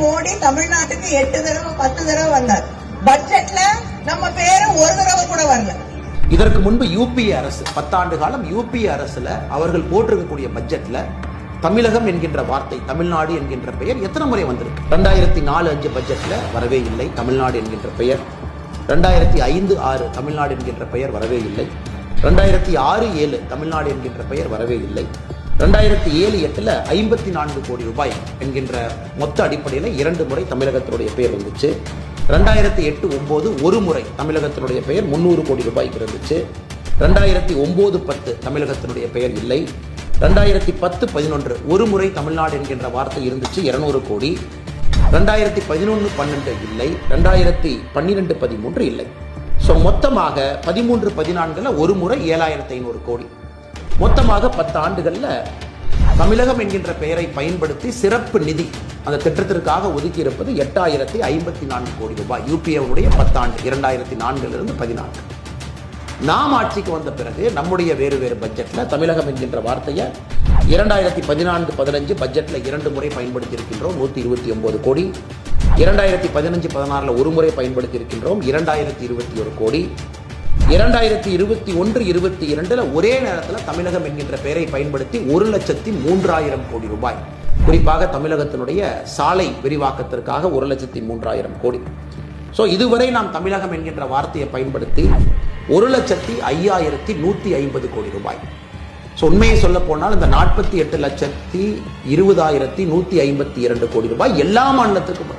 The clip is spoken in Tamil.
மோடி தமிழ்நாட்டுக்கு எட்டு தடவை பத்து தடவை வந்தார். பட்ஜெட்ல நம்ம பேரு ஒரு தடவை கூட வரல. இதற்கு முன்பு யூபிஏ அரசு பத்தாண்டு காலம் யூபிஏ அரசுல அவர்கள் போட்டிருக்கக்கூடிய பட்ஜெட்ல தமிழகம் என்கின்ற வார்த்தை தமிழ்நாடு என்கின்ற பெயர் எத்தனை முறை வந்திருக்கு? ரெண்டாயிரத்தி நாலு அஞ்சு பட்ஜெட்ல வரவே இல்லை தமிழ்நாடு என்கின்ற பெயர். ரெண்டாயிரத்தி ஐந்து ஆறு தமிழ்நாடு என்கின்ற பெயர் வரவே இல்லை. ரெண்டாயிரத்தி ஆறு ஏழு தமிழ்நாடு என்கின்ற பெயர் வரவே இல்லை. ரெண்டாயிரத்தி ஏழு எட்டுல ஐம்பத்தி நான்கு கோடி ரூபாய் என்கின்ற மொத்த அடிப்படையில் இரண்டு முறை தமிழகத்தினுடைய பெயர் வந்துச்சு. ரெண்டாயிரத்தி எட்டு ஒன்பது ஒரு முறை தமிழகத்தினுடைய பெயர் முந்நூறு கோடி ரூபாய்க்கு இருந்துச்சு. ரெண்டாயிரத்தி ஒன்பது பத்து தமிழகத்தினுடைய பெயர் இல்லை. ரெண்டாயிரத்தி பத்து பதினொன்று ஒரு முறை தமிழ்நாடு என்கின்ற வார்த்தை இருந்துச்சு இருநூறு கோடி. ரெண்டாயிரத்தி பதினொன்று பன்னெண்டு இல்லை. ரெண்டாயிரத்தி பன்னிரெண்டு பதிமூன்று இல்லை. ஸோ மொத்தமாக பதிமூன்று பதினான்குல ஒரு முறை ஏழாயிரத்தி ஐநூறு கோடி. மொத்தமாக பத்து ஆண்டுகளில் தமிழகம் என்கின்ற பெயரை பயன்படுத்தி சிறப்பு நிதி அந்த திட்டத்திற்காக ஒதுக்கி இருப்பது எட்டாயிரத்தி ஐம்பத்தி நான்கு கோடி ரூபாய். யூபிஏவுடைய பத்தாண்டு இரண்டாயிரத்தி நான்கிலிருந்து பதினான்கு. நாம் ஆட்சிக்கு வந்த பிறகு நம்முடைய வேறு வேறு பட்ஜெட்ல தமிழகம் என்கின்ற வார்த்தையை இரண்டாயிரத்தி பதினான்கு பதினஞ்சு பட்ஜெட்ல இரண்டு முறை பயன்படுத்தி இருக்கின்றோம் நூத்தி இருபத்தி ஒன்பது கோடி. இரண்டாயிரத்தி பதினஞ்சு பதினாறுல ஒரு முறை பயன்படுத்தி இருக்கின்றோம் இரண்டாயிரத்தி இருபத்தி ஒரு கோடி. இரண்டாயிரத்தி இருபத்தி ஒன்று இருபத்தி இரண்டுல ஒரே நேரத்தில் தமிழகம் என்கின்ற பெயரை பயன்படுத்தி ஒரு லட்சத்தி மூன்றாயிரம் கோடி ரூபாய். குறிப்பாக தமிழகத்தினுடைய சாலை விரிவாக்கத்திற்காக ஒரு லட்சத்தி மூன்றாயிரம் கோடி. ஸோ இதுவரை நாம் தமிழகம் என்கின்ற வார்த்தையை பயன்படுத்தி ஒரு லட்சத்தி ஐயாயிரத்தி நூற்றி ஐம்பது கோடி ரூபாய். ஸோ உண்மையை சொல்ல போனால் இந்த நாற்பத்தி எட்டு லட்சத்தி இருபதாயிரத்தி நூற்றி ஐம்பத்தி இரண்டு கோடி ரூபாய் எல்லா மாநிலத்துக்கும்